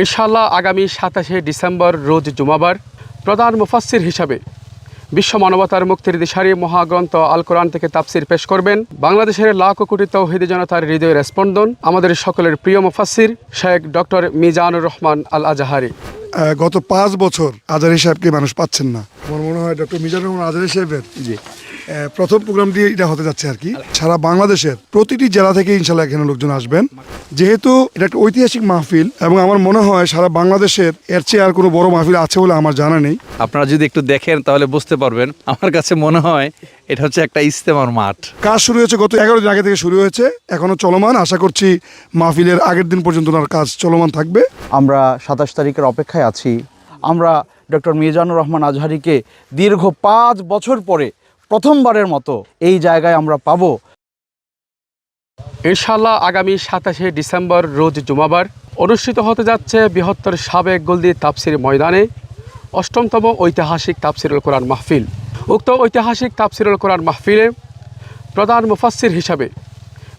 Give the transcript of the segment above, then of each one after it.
ইনশাল্লাহ আগামী সাতাশে ডিসেম্বর রোজ জুমাবার প্রধান মুফাসসির হিসাবে বিশ্ব মানবতার মুক্তির দিশারি মহাগ্রন্থ আল কোরআন থেকে তাফসির পেশ করবেন। বাংলাদেশের লাখ কোটি তৌহিদি জনতার হৃদয়ের স্পন্দন আমাদের সকলের প্রিয় মুফাসসির শেখ ডক্টর মিজানুর রহমান আল আজাহারি গত পাঁচ বছর আজারি সাহেবকে মানুষ পাচ্ছেন না। আমার মনে হয় ডক্টর মিজানুর রহমান আজারি সাহেবের। জি। আহ, প্রোগ্রাম দিয়ে এটা হতে যাচ্ছে আর কি। সারা বাংলাদেশের প্রতিটি জেলা থেকে ইনশাল্লাহ এখানে লোকজন আসবেন। যেহেতু এটা একটা ঐতিহাসিক মাহফিল এবং আমার মনে হয় সারা বাংলাদেশের এর চেয়ে আর কোনো বড় মাহফিল আছে বলে আমার জানা নেই। আপনারা যদি একটু দেখেন তাহলে বুঝতে পারবেন। আমার কাছে মনে হয় এটা হচ্ছে একটা ইস্তেমার মাঠ। কাজ শুরু হয়েছে গত এগারো দিন আগে থেকে শুরু হয়েছে এখনও চলমান। আশা করছি মাহফিলের আগের দিন পর্যন্ত ওনার কাজ চলমান থাকবে। আমরা সাতাশ তারিখের অপেক্ষায় আছি। আমরা ডক্টর মিজানুর রহমান আজহারিকে দীর্ঘ পাঁচ বছর পরে প্রথমবারের মতো এই জায়গায় আমরা পাবো। ইনশাল্লাহ আগামী সাতাশে ডিসেম্বর রোজ জুমাবার অনুষ্ঠিত হতে যাচ্ছে বৃহত্তর সাবেক গলদি তাপসির ময়দানে অষ্টমতম ঐতিহাসিক তাপসিরুল কোরআন মাহফিল। উক্ত ঐতিহাসিক তাপসিরুল কোরআন মাহফিলে প্রধান মুফাসির হিসাবে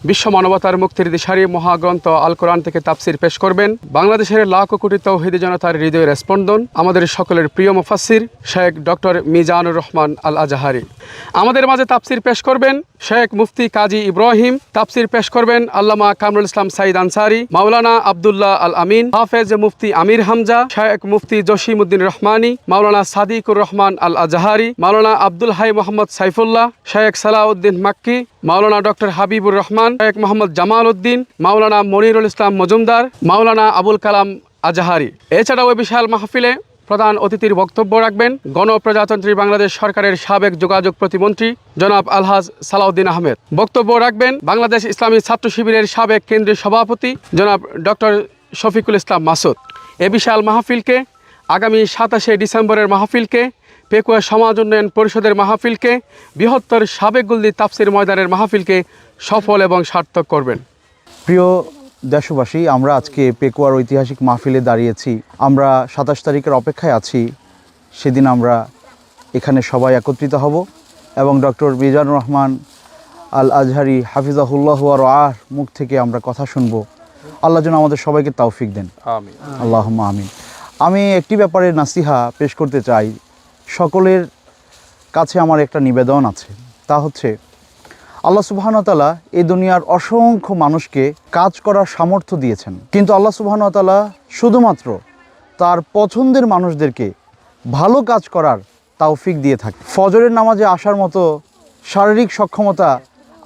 বিশ্ব মানবতার মুক্তির দিশারি মহাগ্রন্থ আল কোরআন থেকে তাফসির পেশ করবেন। বাংলাদেশের লাখ কোটি তৌহিদি জনতার হৃদয়ের স্পন্দন আমাদের সকলের প্রিয় মুফাসসির শেখ ডক্টর মিজানুর রহমান আল আজাহারি আমাদের মাঝে তাফসির পেশ করবেন শেখ মুফতি কাজী ইব্রাহিম। তাফসির পেশ করবেন আল্লামা কামরুল ইসলাম সাইদ আনসারি, মাওলানা আবদুল্লাহ আল আমিন হাফেজ মুফতি আমির হামজা, শেখ মুফতি জসিমউদ্দিন রহমানি, মাওলানা সাদিকুর রহমান আল আজাহারি মাওলানা আব্দুল হাই মোহাম্মদ সাইফুল্লাহ, শেখ সালাউদ্দিন মাক্কি মাওলানা ডক্টর হাবিবুর রহমান শেখ মোহাম্মদ জামাল উদ্দিন, মাওলানা মনিরুল ইসলাম মজুমদার, মাওলানা আবুল কালাম আজাহারি। এছাড়াও ওই বিশাল মাহফিলে প্রধান অতিথির বক্তব্য রাখবেন গণপ্রজাতন্ত্রী বাংলাদেশ সরকারের সাবেক যোগাযোগ প্রতিমন্ত্রী জনাব আলহাজ সালাউদ্দিন আহমেদ। বক্তব্য রাখবেন বাংলাদেশ ইসলামী ছাত্র শিবিরের সাবেক কেন্দ্রীয় সভাপতি জনাব ডক্টর শফিকুল ইসলাম মাসুদ। এ বিশাল মাহফিলকে আগামী সাতাশে ডিসেম্বরের মাহফিলকে পেকুয়া সমাজ উন্নয়ন পরিষদের মাহফিলকে বৃহত্তর সাবেক গুলদি তাপসির ময়দানের মাহফিলকে সফল এবং সার্থক করবেন। প্রিয় দেশবাসী আমরা আজকে পেকুয়ার ঐতিহাসিক মাহফিলে দাঁড়িয়েছি। আমরা সাতাশ তারিখের অপেক্ষায় আছি। সেদিন আমরা এখানে সবাই একত্রিত হব এবং ডক্টর মিজানুর রহমান আল আজহারি হাফিজাহুল্লাহ আর আহ মুখ থেকে আমরা কথা শুনব। আল্লাহ যেন আমাদের সবাইকে তাওফিক দেন। আল্লাহ আমিন। আমি একটি ব্যাপারে নাসিহা পেশ করতে চাই। সকলের কাছে আমার একটা নিবেদন আছে। তা হচ্ছে, আল্লাহ সুবাহনতালা এই দুনিয়ার অসংখ্য মানুষকে কাজ করার সামর্থ্য দিয়েছেন। কিন্তু আল্লাহ সুবাহনতালা শুধুমাত্র তার পছন্দের মানুষদেরকে ভালো কাজ করার তাওফিক দিয়ে থাকে ফজরের নামাজে আসার মতো শারীরিক সক্ষমতা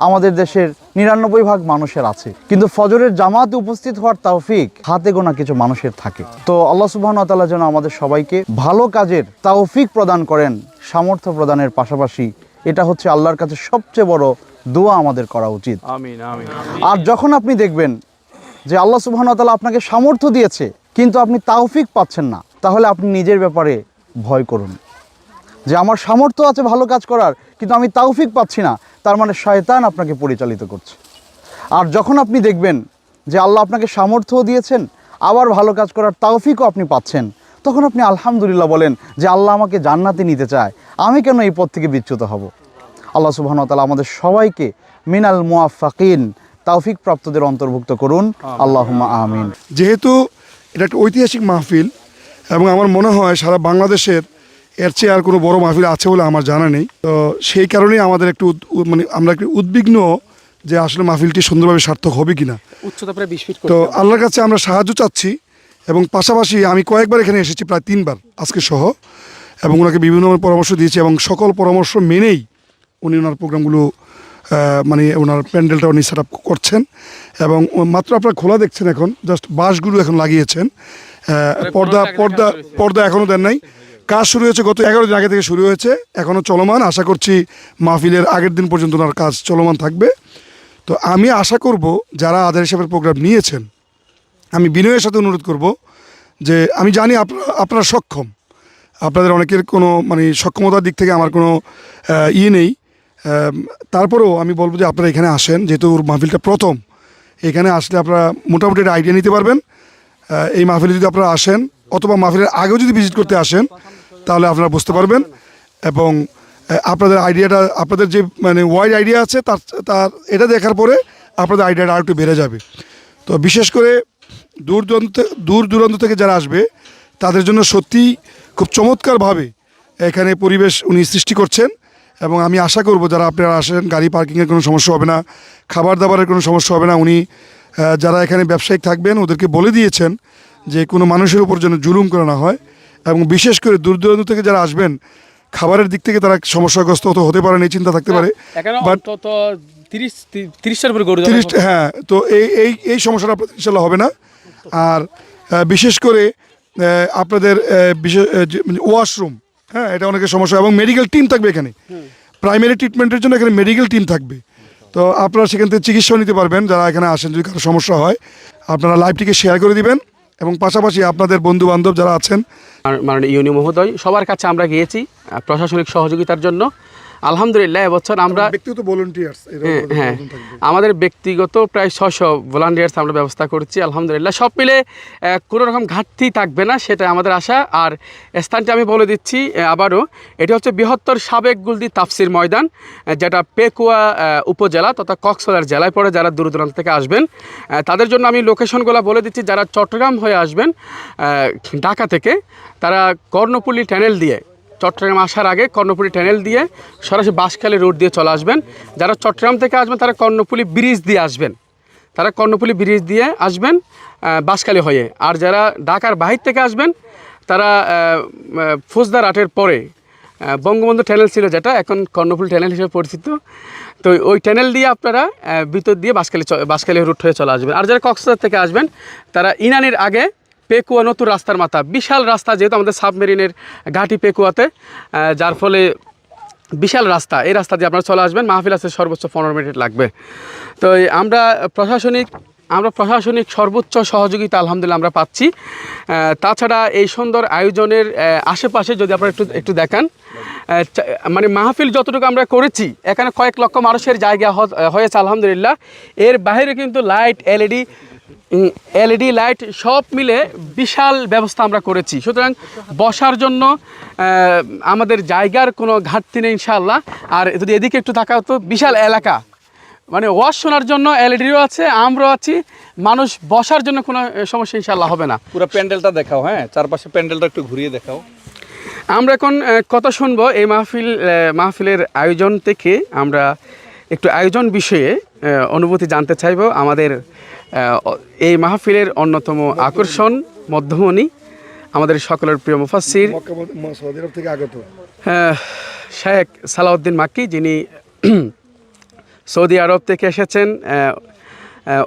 আমাদের দেশের নিরানব্বই ভাগ মানুষের আছে। কিন্তু ফজরের জামাতে উপস্থিত হওয়ার তাওফিক হাতে গোনা কিছু মানুষের থাকে। তো আল্লাহ সুবাহনতালা যেন আমাদের সবাইকে ভালো কাজের তাওফিক প্রদান করেন সামর্থ্য প্রদানের পাশাপাশি এটা হচ্ছে আল্লাহর কাছে সবচেয়ে বড় দোয়া আমাদের করা উচিত। আর যখন আপনি দেখবেন যে আল্লাহ সুবাহতালা আপনাকে সামর্থ্য দিয়েছে কিন্তু আপনি তাওফিক পাচ্ছেন না তাহলে আপনি নিজের ব্যাপারে ভয় করুন। যে আমার সামর্থ্য আছে ভালো কাজ করার কিন্তু আমি তাওফিক পাচ্ছি না তার মানে শয়তান আপনাকে পরিচালিত করছে। আর যখন আপনি দেখবেন যে আল্লাহ আপনাকে সামর্থ্যও দিয়েছেন আবার ভালো কাজ করার তাওফিকও আপনি পাচ্ছেন তখন আপনি আলহামদুলিল্লাহ বলেন যে আল্লাহ আমাকে জান্নাতে নিতে চায়। আমি কেন এই পথ থেকে বিচ্যুত হব? আল্লাহ সুবহান তালা আমাদের সবাইকে মিনাল মুআফাকিন তাওফিক প্রাপ্তদের অন্তর্ভুক্ত করুন। আল্লাহুম্মা আমিন। যেহেতু এটা একটা ঐতিহাসিক মাহফিল এবং আমার মনে হয় সারা বাংলাদেশের এর চেয়ে আর কোনো বড় মাহফিল আছে বলে আমার জানা নেই। তো সেই কারণেই আমাদের একটু মানে আমরা একটু উদ্বিগ্ন যে আসলে মাহফিলটি সুন্দরভাবে সার্থক হবে কিনা। উচ্চতা প্রায় বিশ ফিট তো আল্লাহর কাছে আমরা সাহায্য চাচ্ছি এবং পাশাপাশি আমি কয়েকবার এখানে এসেছি প্রায় তিনবার আজকে সহ এবং ওনাকে বিভিন্ন পরামর্শ দিয়েছি এবং সকল পরামর্শ মেনেই উনি ওনার প্রোগ্রামগুলো মানে ওনার প্যান্ডেলটা উনি সেট করছেন। এবং মাত্র আপনারা খোলা দেখছেন এখন জাস্ট বাঁশগুলো এখন লাগিয়েছেন। পর্দা পর্দা পর্দা এখনও দেন নাই। কাজ শুরু হয়েছে গত এগারো দিন আগে থেকে শুরু হয়েছে। এখনও চলমান। আশা করছি মাহফিলের আগের দিন পর্যন্ত ওনার কাজ চলমান থাকবে। তো আমি আশা করব, যারা আধার হিসাবের প্রোগ্রাম নিয়েছেন, আমি বিনয়ের সাথে অনুরোধ করব যে আমি জানি আপনারা আপনারা সক্ষম। আপনাদের অনেকের কোনো মানে সক্ষমতার দিক থেকে আমার কোনো ইয়ে নেই। তারপরেও আমি বলব যে আপনারা এখানে আসেন, যেহেতু ওর মাহফিলটা প্রথম। এখানে আসলে আপনারা মোটামুটি একটা আইডিয়া নিতে পারবেন। এই মাহফিলে যদি আপনারা আসেন, অথবা মাহফিলের আগেও যদি ভিজিট করতে আসেন তাহলে আপনারা বুঝতে পারবেন। এবং আপনাদের আইডিয়াটা, আপনাদের যে মানে ওয়াইড আইডিয়া আছে, তার তার, এটা দেখার পরে আপনাদের আইডিয়াটা আর একটু বেড়ে যাবে। তো বিশেষ করে দূর দূরান্ত দূর দূরান্ত থেকে যারা আসবে, তাদের জন্য সত্যিই খুব চমৎকারভাবে এখানে পরিবেশ উনি সৃষ্টি করছেন। এবং আমি আশা করব যারা আপনারা আসেন, গাড়ি পার্কিংয়ের কোনো সমস্যা হবে না খাবার দাবারের কোনো সমস্যা হবে না, উনি যারা এখানে ব্যবসায়িক থাকবেন, ওদেরকে বলে দিয়েছেন যে কোনো মানুষের উপর যেন জুলুম করা না হয়। এবং বিশেষ করে দূর দূরান্ত থেকে যারা আসবেন খাবারের দিক থেকে তারা সমস্যাগ্রস্ত হতে হতে পারেন এই চিন্তা থাকতে পারে। বাট তিরিশ হ্যাঁ তো এই এই এই সমস্যাটা ইনশাল্লাহ হবে না। আর বিশেষ করে আপনাদের বিশেষ যে- মানে ওয়াশরুম হ্যাঁ এটা অনেকের সমস্যা এবং মেডিকেল টিম থাকবে এখানে। প্রাইমারি ট্রিটমেন্টের জন্য এখানে মেডিকেল টিম থাকবে। তো আপনারা সেখান থেকে চিকিৎসা নিতে পারবেন যারা এখানে আসেন যদি কারও সমস্যা হয় আপনারা লাইভটিকে শেয়ার করে দিবেন। এবং পাশাপাশি আপনাদের বন্ধু বান্ধব যারা আছেন, মাননীয় ইউনি মহোদয়, সবার কাছে আমরা গিয়েছি প্রশাসনিক সহযোগিতার জন্য। আলহামদুলিল্লাহ এবছর আমরা ব্যক্তিগত ভলেন্টিয়ার্স হ্যাঁ হ্যাঁ। আমাদের ব্যক্তিগত প্রায় ছশো ভলান্টিয়ার্স আমরা ব্যবস্থা করছি আলহামদুলিল্লাহ। সব মিলে কোনো রকম ঘাটতি থাকবে না সেটা আমাদের আশা। আর স্থানটি আমি বলে দিচ্ছি আবারও এটি হচ্ছে বৃহত্তর সাবেক গুলদি তাফসির ময়দান যেটা পেকুয়া উপজেলা তথা কক্সবাজার জেলায় পড়ে যারা দূর দূরান্ত থেকে আসবেন। তাদের জন্য আমি লোকেশনগুলো বলে দিচ্ছি যারা চট্টগ্রাম হয়ে আসবেন ঢাকা থেকে তারা কর্ণপল্লী ট্যানেল দিয়ে চট্টগ্রাম আসার আগে কর্ণপুলি ট্যানেল দিয়ে সরাসরি বাঁশখালী রোড দিয়ে চলে আসবেন। যারা চট্টগ্রাম থেকে আসবেন, তারা কর্ণপুলি ব্রিজ দিয়ে আসবেন। তারা কর্ণপুলি ব্রিজ দিয়ে আসবেন বাঁশখালী হয়ে। আর যারা ঢাকার বাহির থেকে আসবেন, তারা ফৌজদার আটের পরে বঙ্গবন্ধু ট্যানেল ছিল যেটা, এখন কর্ণফুলি ট্যানেল হিসেবে পরিচিত। তো ওই ট্যানেল দিয়ে আপনারা ভিতর দিয়ে বাঁশখালী চ- রুট হয়ে চলে আসবেন। আর যারা কক্সবাজার থেকে আসবেন, তারা ইনানির আগে পেকুয়া নতুন রাস্তার মাথা। বিশাল রাস্তা যেহেতু আমাদের সাবমেরিনের ঘাটি পেকুয়াতে যার ফলে বিশাল রাস্তা। এই রাস্তা দিয়ে আপনারা চলে আসবেন, মাহফিল আছে সর্বোচ্চ পনেরো মিনিট লাগবে। তো আমরা প্রশাসনিক আমরা প্রশাসনিক সর্বোচ্চ সহযোগিতা আলহামদুলিল্লাহ আমরা পাচ্ছি। তাছাড়া এই সুন্দর আয়োজনের আশেপাশে যদি আপনারা একটু একটু দেখান মানে মাহফিল যতটুকু আমরা করেছি, এখানে কয়েক লক্ষ মানুষের জায়গা হয়েছে আলহামদুলিল্লাহ। এর বাইরে কিন্তু লাইট, এলইডি এলইডি লাইট সব মিলে বিশাল ব্যবস্থা আমরা করেছি। সুতরাং বসার জন্য আমাদের জায়গার কোনো ঘাটতি নেই ইনশাআল্লাহ। আর যদি এদিকে একটু তাকাও তো বিশাল এলাকা। মানে ওয়াশ শোনার জন্য এলইডিও আছে আমরাও আছি। মানুষ বসার জন্য কোনো সমস্যা ইনশাল্লাহ হবে না। পুরো প্যান্ডেলটা দেখাও হ্যাঁ? চারপাশে প্যান্ডেলটা একটু ঘুরিয়ে দেখাও। আমরা এখন কথা শুনব? এই মাহফিল মাহফিলের আয়োজন থেকে আমরা একটু আয়োজন বিষয়ে অনুভূতি জানতে চাইব। আমাদের এই মাহফিলের অন্যতম আকর্ষণ মধ্যমণি আমাদের সকলের প্রিয় মুফাসির থেকে আগত। আহ, শেখ সালাউদ্দিন মাক্কি যিনি সৌদি আরব থেকে এসেছেন আহ,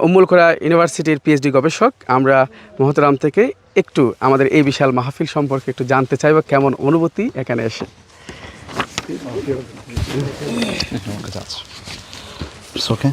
ইউনিভার্সিটির পিএইচডি গবেষক। আমরা মহতরাম থেকে একটু আমাদের এই বিশাল মাহফিল সম্পর্কে একটু জানতে চাইব কেমন অনুভূতি এখানে এসে? ওকে